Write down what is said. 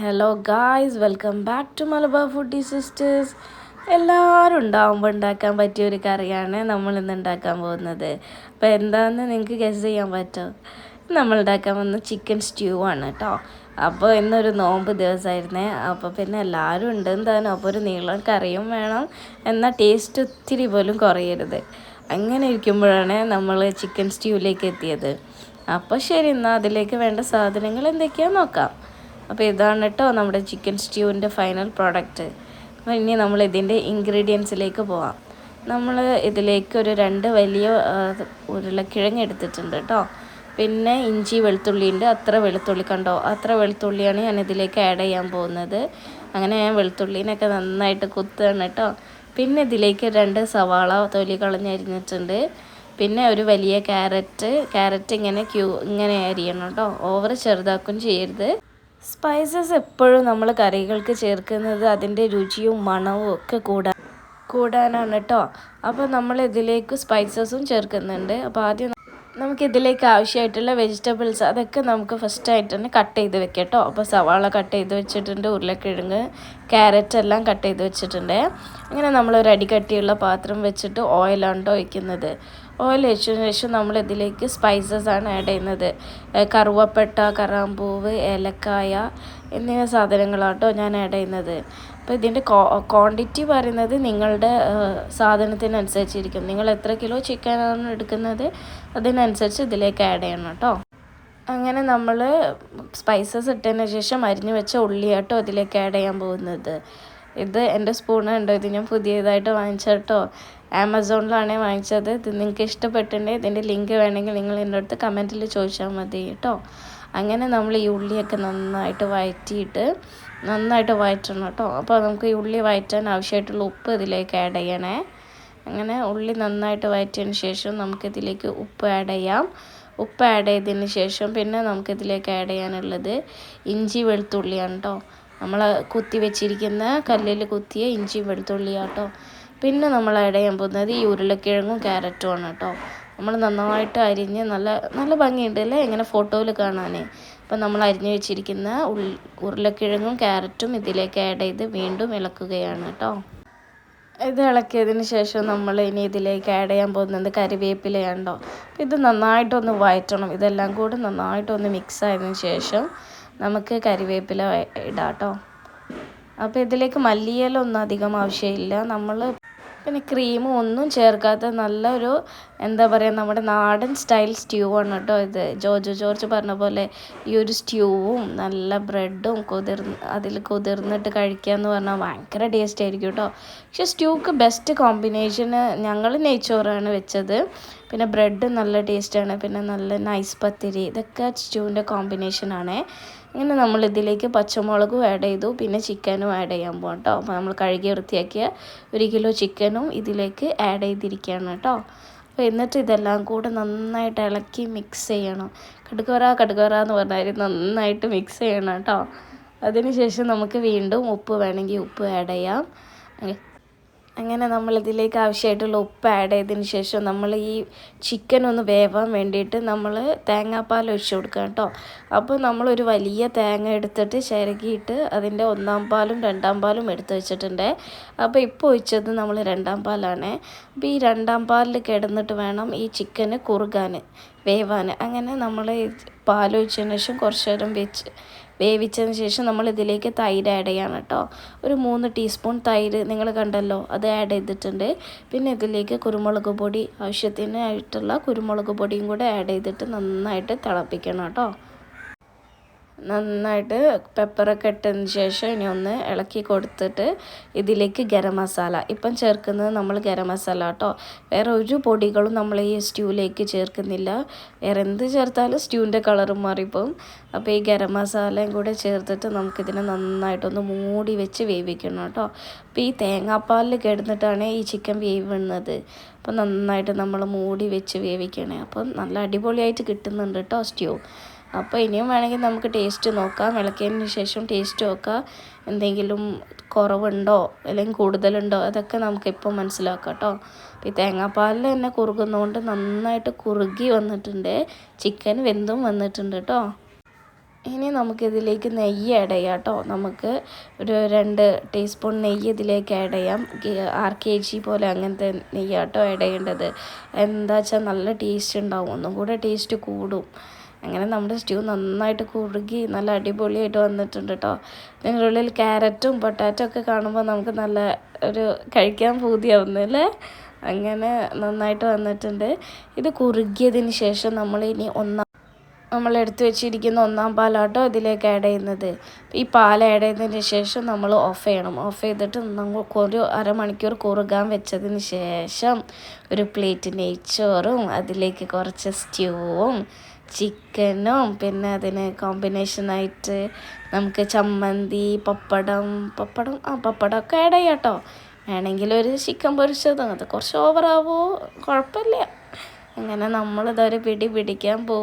Hello guys welcome back to Malabar foodie sisters എല്ലാവരും ഉണ്ടാവുമ്പോൾ ഉണ്ടാക്കാൻ പറ്റിയ ഒരു കറിയാണ് നമ്മൾ ഇന്ന് ഉണ്ടാക്കാൻ പോകുന്നത്. അപ്പോൾ എന്താണെന്ന് നിങ്ങൾക്ക് ഗസ് ചെയ്യാൻ പറ്റുമോ നമ്മൾ ഉണ്ടാക്കാൻ വന്ന ചിക്കൻ സ്റ്റ്യൂ ആണ് കേട്ടോ അപ്പോൾ ഇന്നൊരു നോമ്പ് ദിവസമായിരുന്നേ. അപ്പോൾ പിന്നെ എല്ലാവരും ഉണ്ട് എന്തായാലും അപ്പോൾ ഒരു നീളം കറിയും വേണം. എന്നാൽ ടേസ്റ്റ് ഒത്തിരി പോലും കുറയരുത്. അങ്ങനെ ഇരിക്കുമ്പോഴാണ് നമ്മൾ ചിക്കൻ സ്റ്റ്യൂവിലേക്ക് എത്തിയത്. അപ്പോൾ ശരി എന്നാൽ അതിലേക്ക് വേണ്ട സാധനങ്ങൾ എന്തൊക്കെയാണെന്ന് നോക്കാം. അപ്പോൾ ഇതാണ് കേട്ടോ നമ്മുടെ ചിക്കൻ സ്റ്റ്യൂവിന്റെ ഫൈനൽ പ്രോഡക്റ്റ്. അപ്പോൾ ഇനി നമ്മൾ ഇതിന്റെ ഇൻഗ്രീഡിയൻസിലേക്ക് പോവാം. നമ്മൾ ഇതിലേക്ക് ഒരു രണ്ട് വലിയ ഉരുളക്കിഴങ്ങ് എടുത്തിട്ടുണ്ട് കേട്ടോ. പിന്നെ ഇഞ്ചി വെളുത്തുള്ളി ഉണ്ട്. അത്ര വെളുത്തുള്ളി കണ്ടോ? അത്ര വെളുത്തുള്ളിയാണ് ഞാൻ ഇതിലേക്ക് ആഡ് ചെയ്യാൻ പോകുന്നത്. അങ്ങനെ ഞാൻ വെളുത്തുള്ളീനൊക്കെ നന്നായിട്ട് കുത്തുകയാണ് കേട്ടോ. പിന്നെ ഇതിലേക്ക് രണ്ട് സവാള തൊലി കളഞ്ഞരിഞ്ഞിട്ടുണ്ട് പിന്നെ ഒരു വലിയ ക്യാരറ്റ്. ക്യാരറ്റ് ഇങ്ങനെ ക്യൂ ഇങ്ങനെ അരിയണം കേട്ടോ. ഓവർ ചെറുതാക്കും ചെയ്യരുത്. സ്പൈസസ് എപ്പോഴും നമ്മൾ കറികൾക്ക് ചേർക്കുന്നത് അതിന്റെ രുചിയും മണവും ഒക്കെ കൂടാൻ കൂടാനാണ് കേട്ടോ അപ്പോൾ നമ്മൾ ഇതിലേക്ക് സ്പൈസസും ചേർക്കുന്നുണ്ട്. അപ്പോൾ ആദ്യം നമുക്ക് ഇതിലേക്ക് ആവശ്യമായിട്ടുള്ള വെജിറ്റബിൾസ് അതൊക്കെ നമുക്ക് ഫസ്റ്റായിട്ട് തന്നെ കട്ട് ചെയ്ത് വെക്കാം കേട്ടോ അപ്പോൾ സവാള കട്ട് ചെയ്ത് വെച്ചിട്ടുണ്ട് ഉരുളക്കിഴങ്ങ് ക്യാരറ്റ് എല്ലാം കട്ട് ചെയ്ത് വെച്ചിട്ടുണ്ട്. അങ്ങനെ നമ്മൾ ഒരു അടിക്കട്ടിയുള്ള പാത്രം വെച്ചിട്ട് ഓയിലാണ് കേട്ടോ ഒഴിക്കുന്നത്. ഓയിൽ ഒഴിച്ചതിന് ശേഷം നമ്മൾ ഇതിലേക്ക് സ്പൈസസ് ആണ് ആഡ് ചെയ്യുന്നത്. കറുവപ്പെട്ട കറാമ്പൂവ് ഏലക്കായ എന്നിവ സാധനങ്ങളാട്ടോ ഞാൻ ആഡ് ചെയ്യുന്നത്. അപ്പോൾ ഇതിന്റെ ക്വാണ്ടിറ്റി പറയുന്നത് നിങ്ങളുടെ സാധനത്തിനനുസരിച്ചിരിക്കും. നിങ്ങൾ എത്ര കിലോ ചിക്കനാണ് എടുക്കുന്നത് അതിനനുസരിച്ച് ഇതിലേക്ക് ആഡ് ചെയ്യണം കേട്ടോ. അങ്ങനെ നമ്മൾ സ്പൈസസ് ഇട്ടതിന് ശേഷം അരിഞ്ഞു വെച്ച ഉള്ളിയാട്ടോ ഇതിലേക്ക് ആഡ് ചെയ്യാൻ പോകുന്നത്. ഇത് എന്റെ സ്പൂണ് ഉണ്ടോ. ഇത് ഞാൻ പുതിയതായിട്ട് വാങ്ങിച്ച കേട്ടോ ആമസോണിലാണ് വാങ്ങിച്ചത്. ഇത് നിങ്ങൾക്ക് ഇഷ്ടപ്പെട്ടിട്ടുണ്ടെങ്കിൽ ഇതിന്റെ ലിങ്ക് വേണമെങ്കിൽ നിങ്ങൾ എന്റെ അടുത്ത് കമന്റിൽ ചോദിച്ചാൽ മതി കേട്ടോ അങ്ങനെ നമ്മൾ ഈ ഉള്ളിയൊക്കെ നന്നായിട്ട് വഴറ്റിയിട്ട് നന്നായിട്ട് വഴറ്റണം കേട്ടോ അപ്പോൾ നമുക്ക് ഈ ഉള്ളി വഴറ്റാൻ ആവശ്യമായിട്ടുള്ള ഉപ്പ് ഇതിലേക്ക് ആഡ് ചെയ്യണേ. അങ്ങനെ ഉള്ളി നന്നായിട്ട് വഴറ്റിയതിന് ശേഷം നമുക്കിതിലേക്ക് ഉപ്പ് ആഡ് ചെയ്യാം. ഉപ്പ് ആഡ് ചെയ്തതിന് ശേഷം പിന്നെ നമുക്കിതിലേക്ക് ആഡ് ചെയ്യാനുള്ളത് ഇഞ്ചി വെളുത്തുള്ളിയാണ് കേട്ടോ നമ്മൾ കുത്തി വെച്ചിരിക്കുന്ന കല്ലിൽ കുത്തിയ ഇഞ്ചി വെളുത്തുള്ളിയാട്ടോ പിന്നെ നമ്മൾ ഇട ചെയ്യാൻ പോകുന്നത് ഈ ഉരുളക്കിഴങ്ങും ക്യാരറ്റും ആണ് കേട്ടോ. നമ്മൾ നന്നായിട്ട് അരിഞ്ഞ് നല്ല നല്ല ഭംഗിയുണ്ട് അല്ലേ? ഇങ്ങനെ ഫോട്ടോയിൽ കാണാനേ. അപ്പം നമ്മൾ അരിഞ്ഞ് വെച്ചിരിക്കുന്ന ഉരുളക്കിഴങ്ങും ക്യാരറ്റും ഇതിലേക്ക് ആഡ് ചെയ്ത് വീണ്ടും ഇളക്കുകയാണ് കേട്ടോ. ഇത് ഇളക്കിയതിന് ശേഷം നമ്മൾ ഇനി ഇതിലേക്ക് ആഡ് ചെയ്യാൻ പോകുന്നത് കറിവേപ്പിലയാണ് കേട്ടോ. ഇത് നന്നായിട്ടൊന്ന് വഴറ്റണം ഇതെല്ലാം കൂടി നന്നായിട്ടൊന്ന് മിക്സ് ആയതിന് ശേഷം നമുക്ക് കരിവേപ്പില ഇടാം കേട്ടോ അപ്പോൾ ഇതിലേക്ക് മല്ലിയില ഒന്നും അധികം ആവശ്യമില്ല. നമ്മൾ പിന്നെ ക്രീമും ഒന്നും ചേർക്കാത്ത നല്ലൊരു എന്താ പറയുക നമ്മുടെ നാടൻ സ്റ്റൈൽ സ്റ്റ്യൂ ആണ് കേട്ടോ ഇത്. ജോജോ ജോർജ് പറഞ്ഞ പോലെ ഈ ഒരു സ്റ്റ്യൂവും നല്ല ബ്രെഡും കുതിർന്ന് അതിൽ കുതിർന്നിട്ട് കഴിക്കുക എന്ന് പറഞ്ഞാൽ ഭയങ്കര ടേസ്റ്റ് ആയിരിക്കും കേട്ടോ പക്ഷേ സ്റ്റ്യൂക്ക് ബെസ്റ്റ് കോമ്പിനേഷന് ഞങ്ങൾ നെയ്ച്ചോറാണ് വെച്ചത്. പിന്നെ ബ്രെഡ് നല്ല ടേസ്റ്റാണ് പിന്നെ നല്ല നൈസ് പത്തിരി ഇതൊക്കെ സ്റ്റൂവിന്റെ കോമ്പിനേഷനാണേ ഇങ്ങനെ നമ്മൾ ഇതിലേക്ക് പച്ചമുളകും ആഡ് ചെയ്തു പിന്നെ ചിക്കനും ആഡ് ചെയ്യാൻ പോകാം കേട്ടോ അപ്പോൾ നമ്മൾ കഴുകി വൃത്തിയാക്കിയ ഒരു കിലോ ചിക്കനും ഇതിലേക്ക് ആഡ് ചെയ്തിരിക്കുകയാണ് കേട്ടോ അപ്പോൾ എന്നിട്ട് ഇതെല്ലാം കൂടെ നന്നായിട്ട് ഇളക്കി മിക്സ് ചെയ്യണം. കടുകറ കടുകറ എന്ന് പറഞ്ഞാൽ നന്നായിട്ട് മിക്സ് ചെയ്യണം കേട്ടോ അതിനുശേഷം നമുക്ക് വീണ്ടും ഉപ്പ് വേണമെങ്കിൽ ഉപ്പ് ആഡ് ചെയ്യാം. അങ്ങനെ നമ്മൾ ഇതിലേക്ക് ആവശ്യമായിട്ടുള്ള ഉപ്പ് ആഡ് ചെയ്തതിന് ശേഷം നമ്മൾ ഈ ചിക്കൻ ഒന്ന് വേവാൻ വേണ്ടിയിട്ട് നമ്മൾ തേങ്ങാപ്പാൽ ഒഴിച്ച് കൊടുക്കുക കേട്ടോ. അപ്പോൾ നമ്മളൊരു വലിയ തേങ്ങ എടുത്തിട്ട് ചിരകിയിട്ട് അതിന്റെ ഒന്നാം പാലും രണ്ടാം പാലും എടുത്ത് വെച്ചിട്ടുണ്ട്. അപ്പോൾ ഇപ്പോൾ ഒഴിച്ചത് നമ്മൾ രണ്ടാം പാലാണ്. അപ്പോൾ ഈ രണ്ടാം പാലിൽ കിടന്നിട്ട് വേണം ഈ ചിക്കന് കുറുകാൻ. വേവാൻ. അങ്ങനെ നമ്മൾ പാലൊഴിച്ചതിന് ശേഷം കുറച്ച് നേരം വെച്ച് വേവിച്ചതിന് ശേഷം നമ്മൾ ഇതിലേക്ക് തൈര് ആഡ് ചെയ്യണം കേട്ടോ ഒരു മൂന്ന് ടീസ്പൂൺ തൈര് നിങ്ങൾ കണ്ടല്ലോ അത് ആഡ് ചെയ്തിട്ടുണ്ട്. പിന്നെ ഇതിലേക്ക് കുരുമുളക് പൊടി ആവശ്യത്തിനായിട്ടുള്ള കുരുമുളക് പൊടിയും കൂടെ ആഡ് ചെയ്തിട്ട് നന്നായിട്ട് തിളപ്പിക്കണം കേട്ടോ നന്നായിട്ട് പെപ്പറൊക്കെ ഇട്ടതിന് ശേഷം ഇനി ഒന്ന് ഇളക്കി കൊടുത്തിട്ട് ഇതിലേക്ക് ഗരം മസാല. ഇപ്പം ചേർക്കുന്നത് നമ്മൾ ഗരം മസാല കേട്ടോ വേറെ ഒരു പൊടികളും നമ്മൾ ഈ സ്റ്റ്യൂവിലേക്ക് ചേർക്കുന്നില്ല. വേറെ എന്ത് ചേർത്താലും സ്റ്റ്യൂവിന്റെ കളറും മാറിപ്പോവും. അപ്പോൾ ഈ ഗരം മസാലയും കൂടെ ചേർത്തിട്ട് നമുക്കിതിനെ നന്നായിട്ടൊന്ന് മൂടി വെച്ച് വേവിക്കണം കേട്ടോ അപ്പോൾ ഈ തേങ്ങാപ്പാലിൽ കിടന്നിട്ടാണ് ഈ ചിക്കൻ വേവുന്നത്. അപ്പോൾ നന്നായിട്ട് നമ്മൾ മൂടി വെച്ച് വേവിക്കണേ. അപ്പം നല്ല അടിപൊളിയായിട്ട് കിട്ടുന്നുണ്ട് കേട്ടോ സ്റ്റ്യൂ അപ്പോൾ ഇനിയും വേണമെങ്കിൽ നമുക്ക് ടേസ്റ്റ് നോക്കാം. ഇളക്കിയതിന് ശേഷം ടേസ്റ്റ് നോക്കാം. എന്തെങ്കിലും കുറവുണ്ടോ? അല്ലെങ്കിൽ കൂടുതലുണ്ടോ? അതൊക്കെ നമുക്കിപ്പോൾ മനസ്സിലാക്കാം കേട്ടോ. ഈ തേങ്ങാപ്പാലിൽ തന്നെ കുറുകുന്നതുകൊണ്ട് നന്നായിട്ട് കുറുകി വന്നിട്ടുണ്ട്. ചിക്കൻ വെന്തും വന്നിട്ടുണ്ട് കേട്ടോ. ഇനി നമുക്കിതിലേക്ക് നെയ്യ് ആഡ് ചെയ്യാം കേട്ടോ. നമുക്ക് ഒരു രണ്ട് ടീസ്പൂൺ നെയ്യ് ഇതിലേക്ക് ആഡ് ചെയ്യാം. ആർ കെ ജി പോലെ അങ്ങനത്തെ നെയ്യാട്ടോ ആഡ് ചെയ്യേണ്ടത്. എന്താ വെച്ചാൽ നല്ല ടേസ്റ്റ് ഉണ്ടാവും. ഒന്നും കൂടെ ടേസ്റ്റ് കൂടും. അങ്ങനെ നമ്മുടെ സ്റ്റ്യൂ നന്നായിട്ട് കുറുകി നല്ല അടിപൊളിയായിട്ട് വന്നിട്ടുണ്ട് കേട്ടോ അതിന്റെ ഉള്ളിൽ ക്യാരറ്റും പൊട്ടാറ്റോ ഒക്കെ കാണുമ്പോൾ നമുക്ക് നല്ല ഒരു കഴിക്കാൻ പൂതിയാവുന്നല്ലേ അങ്ങനെ നന്നായിട്ട് വന്നിട്ടുണ്ട്. ഇത് കുറുകിയതിന് ശേഷം നമ്മൾ ഇനി ഒന്നാം നമ്മൾ എടുത്തു വെച്ചിരിക്കുന്ന ഒന്നാം പാലാട്ടോ ഇതിലേക്ക് ആഡ് ചെയ്യുന്നത്. ഈ പാൽ ആഡ് ചെയ്തതിന് ശേഷം നമ്മൾ ഓഫ് ചെയ്യണം. ഓഫ് ചെയ്തിട്ട് നമുക്ക് ഒരു അരമണിക്കൂർ കുറുകാൻ വെച്ചതിന് ശേഷം ഒരു പ്ലേറ്റ് നെയ്ച്ചോറും അതിലേക്ക് കുറച്ച് സ്റ്റ്യൂവും ചിക്കനും പിന്നെ അതിന് കോമ്പിനേഷനായിട്ട് നമുക്ക് ചമ്മന്തി പപ്പടം പപ്പടം ആ പപ്പടമൊക്കെ ആഡ് ചെയ്യാം കേട്ടോ വേണമെങ്കിൽ ഒരു ചിക്കൻ പൊരിച്ചത് അത് കുറച്ച് ഓവറാവോ കുഴപ്പമില്ല. അങ്ങനെ നമ്മളിതൊരു പിടി പിടിക്കാൻ പോവും